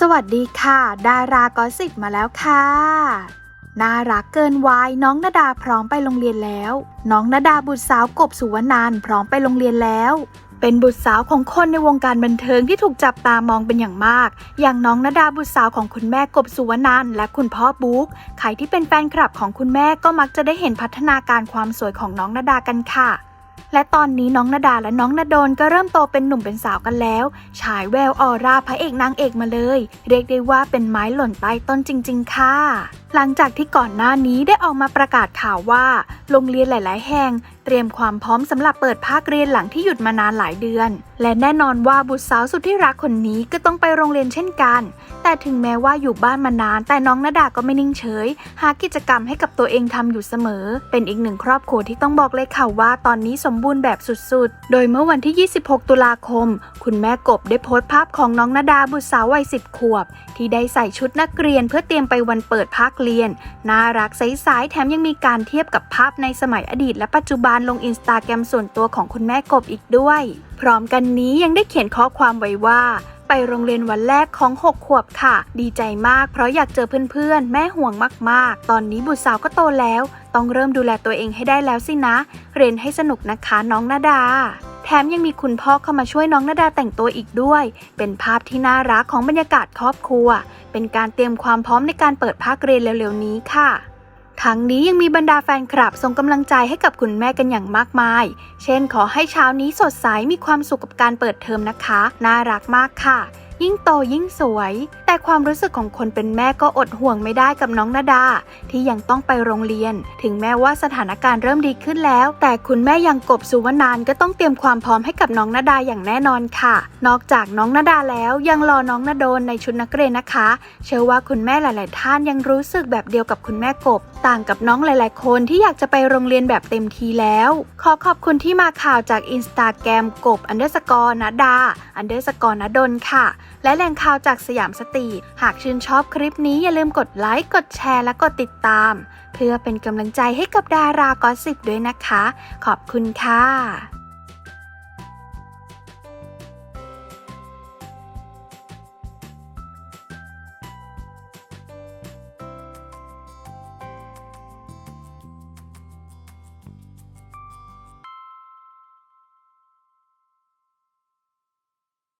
สวัสดีค่ะ ดารากอสิบมาแล้วค่ะ น่ารักเกินวัยน้องนาดาพร้อมไปโรงเรียนแล้ว น้องนาดาบุตรสาวกบสุวรรณานพร้อมไปโรงเรียนแล้ว เป็นบุตรสาวของคนในวงการบันเทิงที่ถูกจับตามองเป็นอย่างมาก อย่างน้องนาดาบุตรสาวของคุณแม่กบสุวรรณานและคุณพ่อบุ๊กใครที่เป็นแฟนคลับของคุณแม่ก็มักจะได้เห็นพัฒนาการความสวยของน้องนาดากันค่ะ และตอนนี้น้องนาดาและน้องนาโดนก็เริ่มโตเป็นหนุ่มเป็นสาวกันแล้ว ฉายแววออร่าพระเอกนางเอกมาเลย เรียกได้ว่าเป็นไม้หล่นใต้ต้นจริง ๆ ค่ะ หลังจากที่ก่อนหน้านี้ได้ออกมาประกาศข่าวว่า โรงเรียนหลาย ๆ แห่ง เตรียมความพร้อมสำหรับเปิดภาคเรียนหลังที่หยุดมานานหลายเดือน และแน่นอนว่าบุตรสาวสุดที่รักคนนี้ก็ต้องไปโรงเรียนเช่นกัน แต่ถึงแม้ว่าอยู่บ้านมานาน แต่น้องนาดาก็ไม่นิ่งเฉย หากิจกรรมให้กับตัวเองทำอยู่เสมอ เป็นอีกหนึ่งครอบครัวที่ต้องบอกเลยค่ะว่าตอนนี้สมบูรณ์แบบสุด ๆ โดยเมื่อวันที่ 26 ตุลาคม คุณแม่กบได้โพสต์ภาพของน้องนาดาบุตรสาววัย 10 ขวบ ที่ได้ใส่ชุดนักเรียนเพื่อเตรียมไปวันเปิดภาคเรียน น่ารักใสๆแถมยังมีการเทียบกับภาพในสมัยอดีต และปัจจุบันลงอินสตาแกรมส่วนตัวของคุณแม่กบอีกด้วย พร้อมกันนี้ยังได้เขียนข้อความไว้ว่าไปโรงเรียนวันแรกของ 6 ขวบค่ะ ดีใจมากเพราะอยากเจอเพื่อนๆ แม่ห่วงมากๆ ตอนนี้บุตรสาวก็โตแล้ว ต้องเริ่มดูแลตัวเองให้ได้แล้วสินะ เรียนให้สนุกนะคะน้องนาดา ถมยังมีคุณพ่อเข้ามาช่วยน้องนาดาแต่งตัวอีกด้วย เป็นภาพที่น่ารักของบรรยากาศครอบครัว เป็นการเตรียมความพร้อมในการเปิดภาคเรียนเร็วๆนี้ค่ะทั้งนี้ยังมีบรรดาแฟนคลับส่งกำลังใจให้กับคุณแม่กันอย่างมากมาย เช่นขอให้เช้านี้สดใสมีความสุขกับการเปิดเทอมนะคะ น่ารักมากค่ะ ยิ่งโตยิ่งสวย แต่ความรู้สึกของคนเป็นแม่ก็อดห่วงไม่ได้กับน้องนาดา ที่ยังต้องไปโรงเรียน ถึงแม้ว่าสถานการณ์เริ่มดีขึ้นแล้ว แต่คุณแม่ยังกบสุวรรณานก็ต้องเตรียมความพร้อมให้กับน้องนาดาอย่างแน่นอนค่ะ นอกจากน้องนาดาแล้วยังรอน้องนาโดนในชุดนักเรียนนะคะ เชื่อว่าคุณแม่หลาย ๆ ท่านยังรู้สึกแบบเดียวกับคุณแม่กบ ต่างกับน้องหลาย ๆ คนที่อยากจะไปโรงเรียนแบบเต็มทีแล้ว ขอขอบคุณที่มาข่าวจากอินสตาแกรมกบอันเดอร์สกอร์นาดาอันเดอร์สกอร์นดนค่ะและแหล่งข่าวจากสยามสตรีทหากชื่นชอบคลิปนี้อย่าลืมกดไลค์ กดแชร์และกดติดตาม เพื่อเป็นกำลังใจให้กับดารากอสสิบด้วยนะคะ ขอบคุณค่ะ